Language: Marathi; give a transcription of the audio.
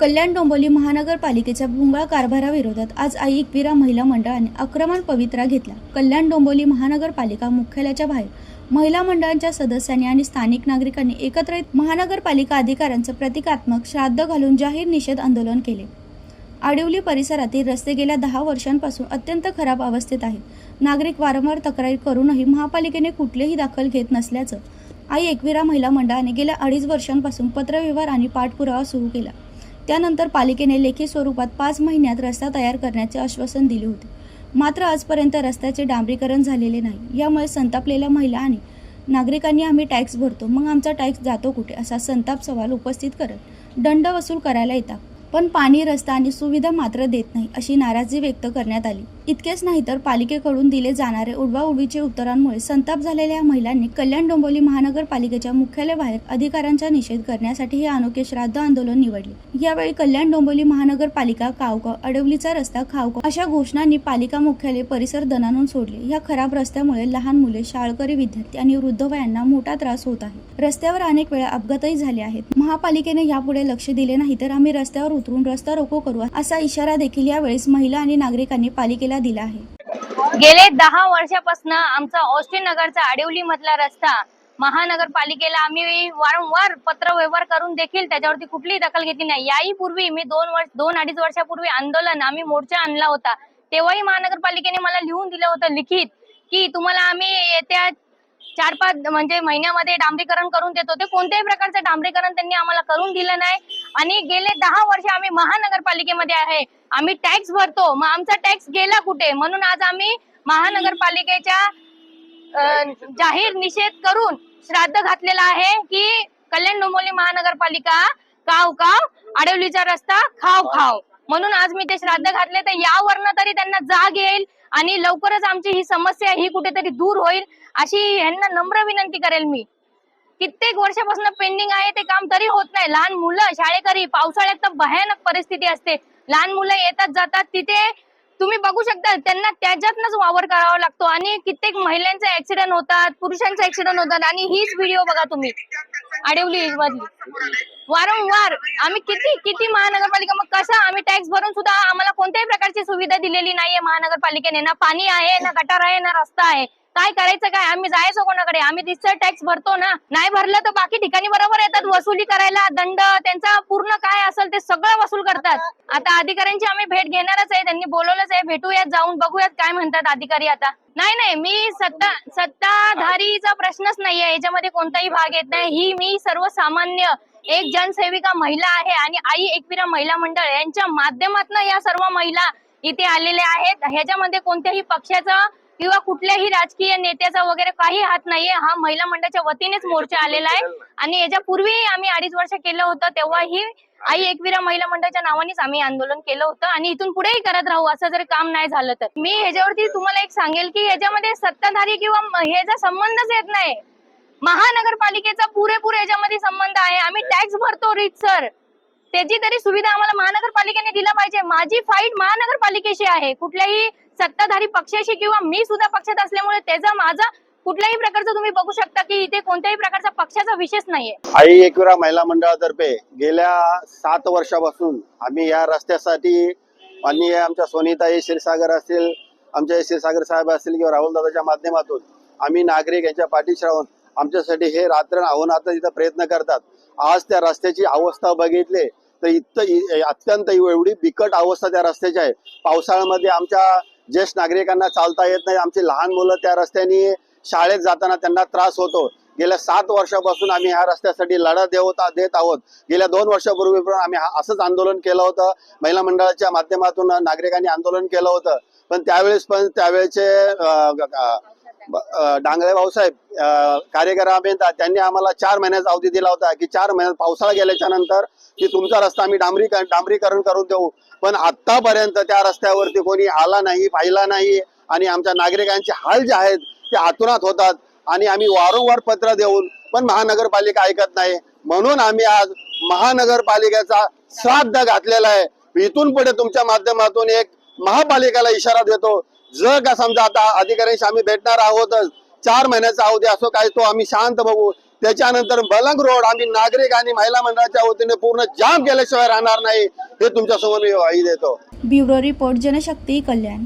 कल्याण डोंबिवली महानगरपालिकेच्या भोंगळा कारभाराविरोधात आज आई एकविरा महिला मंडळाने आक्रमण पवित्रा घेतला. कल्याण डोंबिवली महानगरपालिका मुख्यालयाच्या बाहेर महिला मंडळांच्या सदस्यांनी आणि स्थानिक नागरिकांनी एकत्र येत महानगरपालिका अधिकाऱ्यांचं प्रतिकात्मक श्राद्ध घालून जाहीर निषेध आंदोलन केले. आडिवली परिसरातील रस्ते गेल्या दहा वर्षांपासून अत्यंत खराब अवस्थेत आहे नागरिक वारंवार तक्रारी करूनही महापालिकेने कुठलेही दाखल घेत नसल्याचं आई एकविरा महिला मंडळाने गेल्या अडीच वर्षांपासून पत्रव्यवहार आणि पाठपुरावा सुरू केला. त्यानंतर पालिकेने लेखी स्वरूपात पाच महिन्यात रस्ता तयार करण्याचे आश्वासन दिले होते. मात्र आजपर्यंत रस्त्याचे डांबरीकरण झालेले नाही. यामुळे संतापलेल्या महिला आणि नागरिकांनी आम्ही टॅक्स भरतो. मग आमचा टॅक्स जातो कुठे? असा संताप सवाल उपस्थित करत दंड वसूल करायला येतात. पण पाणी रस्ता आणि सुविधा मात्र देत नाही अशी नाराजी व्यक्त करण्यात आली. इतकेच नाही तर पालिकेकडून दिले जाणारे उडवाउडवीचे उत्तरांमुळे संताप झालेल्या या महिलांनी कल्याण डोंबिवली महानगरपालिकेच्या मुख्यालयाबाहेर अधिकाऱ्यांचा निषेध करण्यासाठी हे अनोखे श्राद्ध आंदोलन निवडले. यावेळी कल्याण डोंबिवली महानगरपालिका कावका अडवलीचा रस्ता खावका अशा घोषणांनी पालिका मुख्यालय परिसर दणानून सोडले. या खराब रस्त्यामुळे लहान मुले शाळकरी विद्यार्थी आणि वृद्ध वयांना मोठा त्रास होत आहे. रस्त्यावर अनेक वेळा अपघातही झाले आहेत. महापालिकेने यापुढे लक्ष दिले नाही तर आम्ही रस्त्यावर उतरून रस्ता रोको करू असा इशारा देखील यावेळेस महिला आणि नागरिकांनी पालिकेला दिला आहे. गेले दहा वर्षापासून आमचा ऑस्टिन नगरचा आडिवली मधला रस्ता महानगरपालिकेला आम्ही वारंवार पत्र व्यवहार करून देखील त्याच्यावरती कुठलीही दखल घेतली नाही. याही पूर्वी मी दोन वर्ष दोन अडीच वर्षापूर्वी आंदोलन आम्ही मोर्चा आणला होता. तेव्हाही महानगरपालिकेने मला लिहून दिलं होतं लिखित की तुम्हाला आम्ही येत्या चार पाच म्हणजे महिन्यामध्ये डांबरीकरण करून देतो. ते कोणत्याही प्रकारचं डांबरीकरण त्यांनी आम्हाला करून दिलं नाही. आणि गेले दहा वर्ष आम्ही महानगरपालिकेमध्ये आहे. आम्ही टॅक्स भरतो. मग आमचा टॅक्स गेला कुठे? म्हणून आज आम्ही महानगरपालिकेच्या जाहीर निषेध करून श्राद्ध घातलेला आहे की कल्याण डोंबिवली महानगरपालिका काव काव आडवलीचा रस्ता खाव खाव. म्हणून आज मी ते श्राद्ध घातले तर यावरनं तरी त्यांना जाग येईल आणि लवकरच आमची ही समस्या ही कुठेतरी दूर होईल अशी ह्यांना नम्र विनंती करेल मी. कित्येक वर्षापासून पेंडिंग आहे ते काम तरी होत नाही. लहान मुलं शाळेकरी पावसाळ्यात तर भयानक परिस्थिती असते. लहान मुलं येतात जातात तिथे तुम्ही बघू शकता त्यांना त्याच्यातनच वावर करावा लागतो. आणि कित्येक महिलांचे ऍक्सिडेंट होतात पुरुषांचे ऍक्सिडेंट होतात आणि हीच व्हिडिओ बघा तुम्ही. आडिवली मधली. वारंवार आम्ही किती किती महानगरपालिका मग कसं आम्ही टॅक्स भरून सुद्धा आम्हाला कोणत्याही प्रकारची सुविधा दिलेली नाहीये महानगरपालिकेने. ना पाणी आहे ना गटार आहे ना रस्ता आहे. काय करायचं काय? आम्ही जायचो कोणाकडे? आम्ही तिथं टॅक्स भरतो ना. नाही भरलं तर बाकी ठिकाणी बरोबर येतात वसुली करायला. दंड त्यांचा पूर्ण काय असेल ते सगळं वसूल करतात. आता अधिकाऱ्यांची आम्ही भेट घेणारच आहे. त्यांनी बोलवलंच आहे. भेटूयात जाऊन बघूयात काय म्हणतात अधिकारी आता. नाही नाही. मी सत्ता सत्ताधारीचा प्रश्नच नाहीये. याच्यामध्ये कोणताही भाग येत नाही. ही मी सर्वसामान्य एक जनसेविका महिला आहे आणि आई एकविरा महिला मंडळ. यांच्या माध्यमातून या सर्व महिला इथे आलेल्या आहेत. ह्याच्यामध्ये कोणत्याही पक्षाचा किंवा कुठल्याही राजकीय नेत्याचा वगैरे काही हात नाहीये. हा महिला मंडळाच्या वतीनेच मोर्चा आलेला आहे. आणि याच्या पूर्वी आम्ही अडीच वर्ष केलं होतं. तेव्हाही आई एकविरा महिला मंडळाच्या नावानेच आम्ही आंदोलन केलं होतं. आणि इथून पुढेही करत राहू असं जर काम नाही झालं तर. मी ह्याच्यावरती तुम्हाला एक सांगेल की याच्यामध्ये सत्ताधारी किंवा ह्याचा संबंधच येत नाही. महानगरपालिकेचा पुरेपूर याच्यामध्ये संबंध आहे. आम्ही टॅक्स भरतो सर त्याची तरी सुविधा आम्हाला महानगरपालिकेने दिला पाहिजे. माझी फाईट महानगरपालिकेशी आहे. कुठल्याही सत्ताधारी पक्षाशी किंवा मी सुद्धा पक्षात असल्यामुळे त्याचा माझा कुठल्याही प्रकारचं तुम्ही बघू शकता की इथे कोणत्याही प्रकारचा पक्षाचा विशेष नाहीये. आई एकविरा महिला मंडळातर्फे गेल्या सात वर्षापासून आम्ही या रस्त्यासाठी माननीय आमच्या सोनीताई क्षीरसागर असतील आमच्या क्षीरसागर साहेब असतील किंवा राहुल दादाच्या माध्यमातून आम्ही नागरिक यांच्या पाठीशी राहून आमच्यासाठी हे रात्र आता इथं प्रयत्न करतात. आज त्या रस्त्याची अवस्था बघितली तर इथं अत्यंत एवढी बिकट अवस्था त्या रस्त्याची आहे. पावसाळ्यामध्ये आमच्या ज्येष्ठ नागरिकांना चालता येत नाही. आमची लहान मुलं त्या रस्त्याने शाळेत जाताना त्यांना त्रास होतो. गेल्या सात वर्षापासून आम्ही ह्या रस्त्यासाठी लढा देवता देत आहोत. गेल्या दोन वर्षापूर्वी पण आम्ही असंच आंदोलन केलं होतं. महिला मंडळाच्या माध्यमातून नागरिकांनी आंदोलन केलं होतं. पण त्यावेळेस पण त्यावेळेचे डांगळे भाऊसाहेब कार्यकर अभियंता त्यांनी आम्हाला चार महिन्याचा अवधी दिला होता की चार महिन्यात पावसाळा गेल्याच्यानंतर की तुमचा रस्ता आम्ही डांबरी डांबरीकरण करून देऊ. पण आतापर्यंत त्या रस्त्यावरती कोणी आला नाही पाहिला नाही आणि आमच्या नागरिकांचे हाल जे आहेत ते आतुरात होतात आणि आम्ही वारंवार पत्र देऊन पण महानगरपालिका ऐकत नाही. म्हणून आम्ही आज महानगरपालिकेचा श्राद्ध घातलेला आहे. इथून पुढे तुमच्या माध्यमातून एक महापालिकेला इशारा देतो जर का समजा आता अधिकाऱ्यांशी आम्ही भेटणार आहोतच चार महिन्याचा अवधी असो काय तो आम्ही शांत बघू. त्याच्यानंतर बलंग रोड आम्ही नागरिक आणि महिला मंडळाच्या वतीने पूर्ण जाम केल्याशिवाय राहणार नाही हे तुमच्यासमोर मी वाही देतो. Bureau report Janshakti Kalyan.